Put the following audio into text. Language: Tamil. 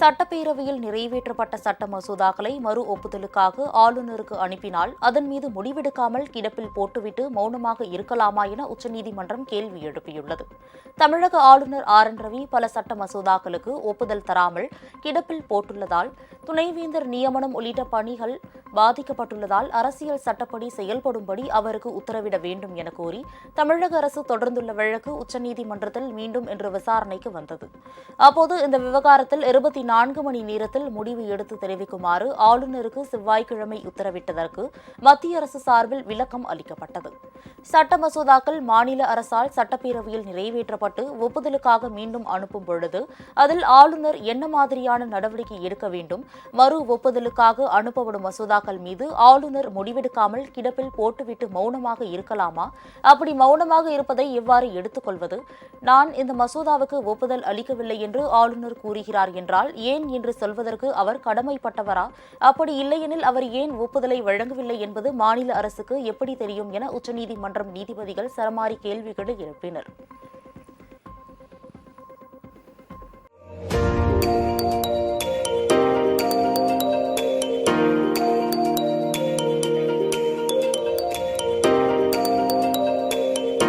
சட்டப்பேரவையில் நிறைவேற்றப்பட்ட சட்ட மசோதாக்களை மறு ஒப்புதலுக்காக ஆளுநருக்கு அனுப்பினால் அதன் மீது முடிவெடுக்காமல் கிடப்பில் போட்டுவிட்டு மௌனமாக இருக்கலாமா என உச்சநீதிமன்றம் கேள்வி எழுப்பியுள்ளது. தமிழக ஆளுநர் ஆர் என் ரவி பல சட்ட மசோதாக்களுக்கு ஒப்புதல் தராமல் கிடப்பில் போட்டுள்ளதால் துணைவேந்தர் நியமனம் உள்ளிட்ட பணிகள் பாதிக்கப்பட்டுள்ளதால் அரசியல் சட்டப்படி செயல்படும்படி அவருக்கு உத்தரவிட வேண்டும் என கோரி தமிழக அரசு தொடர்ந்துள்ள வழக்கு உச்சநீதிமன்றத்தில் மீண்டும் இன்று விசாரணைக்கு வந்தது. அப்போது இந்த விவகாரத்தில் இருபத்தி நான்கு மணி நேரத்தில் முடிவு எடுத்து தெரிவிக்குமாறு ஆளுநருக்கு செவ்வாய்க்கிழமை உத்தரவிட்டதற்கு மத்திய அரசு சார்பில் விளக்கம் அளிக்கப்பட்டது. சட்ட மசோதாக்கள் மாநில அரசால் சட்டப்பேரவையில் நிறைவேற்றப்பட்டு ஒப்புதலுக்காக மீண்டும் அனுப்பும் பொழுது அதில் ஆளுநர் என்ன மாதிரியான நடவடிக்கை எடுக்க வேண்டும் மறு ஒப்புதலுக்காக அனுப்பப்படும் மசோதாக்கள் மீது ஆளுநர் முடிவெடுக்காமல் கிடப்பில் போட்டுவிட்டு மௌனமாக இருக்கலாமா? அப்படி மௌனமாக இருப்பதை எவ்வாறு எடுத்துக்கொள்வது? நான் இந்த மசோதாவுக்கு ஒப்புதல் அளிக்கவில்லை என்று ஆளுநர் கூறுகிறார் என்றால் ஏன் என்று சொல்வதற்கு அவர் கடமைப்பட்டவரா? அப்படி இல்லையெனில் அவர் ஏன் ஒப்புதலை வழங்கவில்லை என்பது மாநில அரசுக்கு எப்படி தெரியும் என உச்சநீதிமன்றம் நீதிபதிகள் சரமாரி கேள்விகளை எழுப்பினர்.